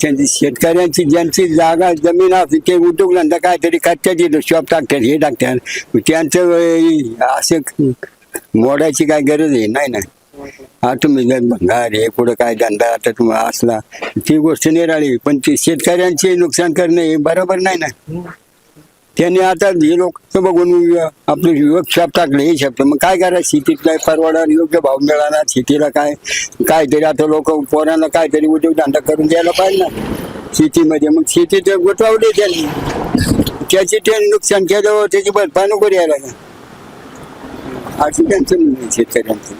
त्यांची शेतकऱ्यांची ज्यांची जागा जमीन असते ते उद्योगधंदा काहीतरी करतात येतो शॉप टाकतात हे टाकतात. त्यांचं अं, असं मोडायची काय गरज आहे? नाही ना हा तुम्ही जर भंगार हे पुढं काय धंदा आता तुम्हाला असला ती गोष्ट निराळी पण ती शेतकऱ्यांचे नुकसान करणं हे बरोबर नाही ना. त्यांनी आता हे लोक बघून आपलं वर्कशॉप टाकले हे शब्द मग काय करायचं? शेतीत काय परवडणार योग्य भाव मिळाला? शेतीला काय काहीतरी आता लोक पोरांना काहीतरी उद्योगधंदा करून द्यायला पाहिजे ना. शेतीमध्ये. मग शेती ते गुंतवली त्यांनी. त्याची ते नुकसान केलं त्याची भरपाई नको द्यायला. का असं त्यांचं म्हणणं शेतकऱ्यांचं.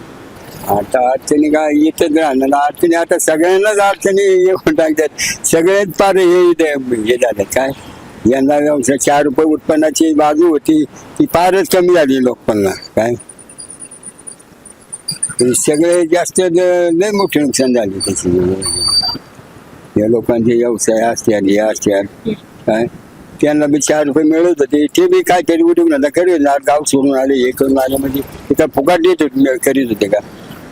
आता अडचणी काय? येतच राहणार. अडचणी आता सगळ्यांनाच अडचणी येऊन टाकतात. सगळेच पार हे हे झालं. काय? यंदा व्यवसाय चार रुपये उत्पन्नाची बाजू होती ती फारच कमी झाली लोकांना काय? सगळे जास्त लय मोठे नुकसान झाले त्याची. या लोकांचे व्यवसाय असतात हे असतात काय? त्यांना बी चार रुपये मिळत होते. ते बी काहीतरी उठून आता करीत ना गाव सोडून आले हे करून आले म्हणजे ते फुकाट देत होते करीत होते का?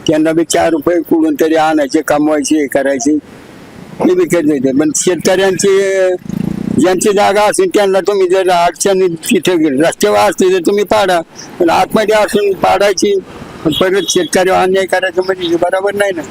त्यांना बी चार रुपये कुठून तरी आणायचे कमवायचे हे करायचे. ते बी करीत होते. पण शेतकऱ्यांची ज्यांची जागा असेल त्यांना तुम्ही जर अडचणी तिथे रस्त्यावर असते तर तुम्ही पाडा. पण आतमध्ये असून पाडायची पण परत शेतकरी अन्याय करायचं म्हणजे बरोबर नाही ना.